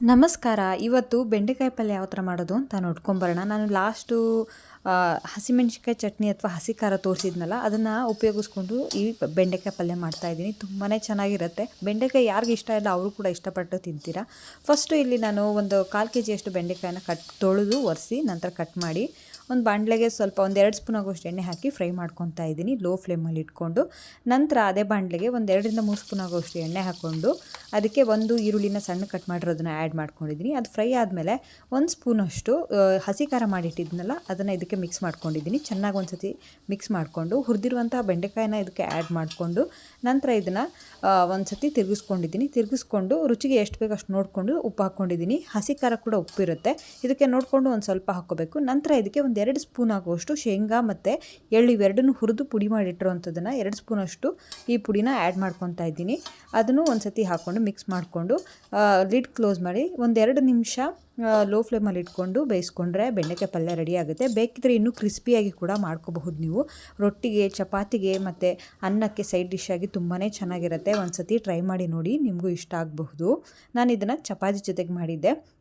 ನಮಸ್ಕಾರ. ಇವತ್ತು ಬೆಂಡೆಕಾಯಿ ಪಲ್ಯ ಯಾವ ಥರ ಮಾಡೋದು ಅಂತ ನೋಡ್ಕೊಂಬರೋಣ ನಾನು ಲಾಸ್ಟು ಹಸಿಮೆಣ್ಸಿಕಾಯಿ ಚಟ್ನಿ ಅಥವಾ ಹಸಿ ಖಾರ ತೋರಿಸಿದ್ನಲ್ಲ, ಅದನ್ನು ಉಪಯೋಗಿಸ್ಕೊಂಡು ಈ ಬೆಂಡೆಕಾಯಿ ಪಲ್ಯ ಮಾಡ್ತಾಯಿದ್ದೀನಿ ತುಂಬಾ ಚೆನ್ನಾಗಿರುತ್ತೆ. ಬೆಂಡೆಕಾಯಿ ಯಾರಿಗೆ ಇಷ್ಟ ಇಲ್ಲ, ಅವರು ಕೂಡ ಇಷ್ಟಪಟ್ಟು ತಿಂತೀರಾ? ಫಸ್ಟು ಇಲ್ಲಿ ನಾನು ಒಂದು ಕಾಲು ಕೆ ಜಿಯಷ್ಟು ಬೆಂಡೆಕಾಯಿನ ಕಟ್, ತೊಳೆದು ಒರೆಸಿ ನಂತರ ಕಟ್ ಮಾಡಿ ಒಂದು ಬಾಣಲೆಗೆ ಸ್ವಲ್ಪ ಒಂದು ಎರಡು ಸ್ಪೂನ್ ಆಗೋಷ್ಟು ಎಣ್ಣೆ ಹಾಕಿ ಫ್ರೈ ಮಾಡ್ಕೊತಾ ಇದ್ದೀನಿ, ಲೋ ಫ್ಲೇಮಲ್ಲಿ ಇಟ್ಕೊಂಡು. ನಂತರ ಅದೇ ಬಾಣಲೆಗೆ ಒಂದು ಎರಡರಿಂದ ಮೂರು ಸ್ಪೂನ್ ಆಗೋಷ್ಟು ಎಣ್ಣೆ ಹಾಕ್ಕೊಂಡು ಅದಕ್ಕೆ ಒಂದು ಈರುಳ್ಳಿನ ಸಣ್ಣ ಕಟ್ ಮಾಡಿರೋದನ್ನ ಆ್ಯಡ್ ಮಾಡ್ಕೊಂಡಿದ್ದೀನಿ. ಅದು ಫ್ರೈ ಆದಮೇಲೆ ಒಂದು ಸ್ಪೂನಷ್ಟು ಹಸಿ ಖಾರ ಮಾಡಿಟ್ಟಿದ್ನಲ್ಲ ಅದನ್ನು ಇದಕ್ಕೆ ಮಿಕ್ಸ್ ಮಾಡ್ಕೊಂಡಿದ್ದೀನಿ. ಚೆನ್ನಾಗಿ ಒಂದು ಸತಿ ಮಿಕ್ಸ್ ಮಾಡಿಕೊಂಡು ಹುರಿದಿರುವಂಥ ಬೆಂಡೆಕಾಯಿನ ಇದಕ್ಕೆ ಆ್ಯಡ್ ಮಾಡಿಕೊಂಡು ನಂತರ ಇದನ್ನು ಒಂದು ಸತಿ ತಿರುಗಿಸ್ಕೊಂಡಿದ್ದೀನಿ. ತಿರುಗಿಸ್ಕೊಂಡು ರುಚಿಗೆ ಎಷ್ಟು ಬೇಕು ಅಷ್ಟು ನೋಡಿಕೊಂಡು ಉಪ್ಪು ಹಾಕ್ಕೊಂಡಿದ್ದೀನಿ ಹಸಿ ಖಾರ ಕೂಡ ಉಪ್ಪಿರುತ್ತೆ ಇದಕ್ಕೆ ನೋಡಿಕೊಂಡು ಒಂದು ಸ್ವಲ್ಪ ಹಾಕ್ಕೋಬೇಕು. ನಂತರ ಇದಕ್ಕೆ ಒಂದು ಎರಡು ಸ್ಪೂನ್ ಆಗುವಷ್ಟು ಶೇಂಗಾ ಮತ್ತು ಎಳ್ಳು ಇವೆರಡನ್ನೂ ಹುರಿದು ಪುಡಿ ಮಾಡಿಟ್ಟಿರೋವಂಥದ್ದನ್ನು ಎರಡು ಸ್ಪೂನಷ್ಟು ಈ ಪುಡಿನ ಆ್ಯಡ್ ಮಾಡ್ಕೊತಾ ಇದ್ದೀನಿ. ಅದನ್ನು ಒಂದು ಸತಿ ಹಾಕ್ಕೊಂಡು ಮಿಕ್ಸ್ ಮಾಡಿಕೊಂಡು ಲಿಡ್ ಕ್ಲೋಸ್ ಮಾಡಿ ಒಂದೆರಡು ನಿಮಿಷ ಲೋ ಫ್ಲೇಮಲ್ಲಿ ಇಟ್ಕೊಂಡು ಬೇಯಿಸ್ಕೊಂಡ್ರೆ ಬೆಂಡೆಕಾಯಿ ಪಲ್ಯ ರೆಡಿ ಆಗುತ್ತೆ. ಬೇಕಿದ್ರೆ ಇನ್ನೂ ಕ್ರಿಸ್ಪಿಯಾಗಿ ಕೂಡ ಮಾಡ್ಕೋಬಹುದು ನೀವು. ರೊಟ್ಟಿಗೆ, ಚಪಾತಿಗೆ ಮತ್ತು ಅನ್ನಕ್ಕೆ ಸೈಡ್ ಡಿಶ್ ಆಗಿ ತುಂಬಾ ಚೆನ್ನಾಗಿರುತ್ತೆ. ಒಂದು ಸತಿ ಟ್ರೈ ಮಾಡಿ ನೋಡಿ ನಿಮಗೂ ಇಷ್ಟ ಆಗಬಹುದು. ನಾನು ಇದನ್ನು ಚಪಾತಿ ಜೊತೆಗೆ ಮಾಡಿದ್ದೆ.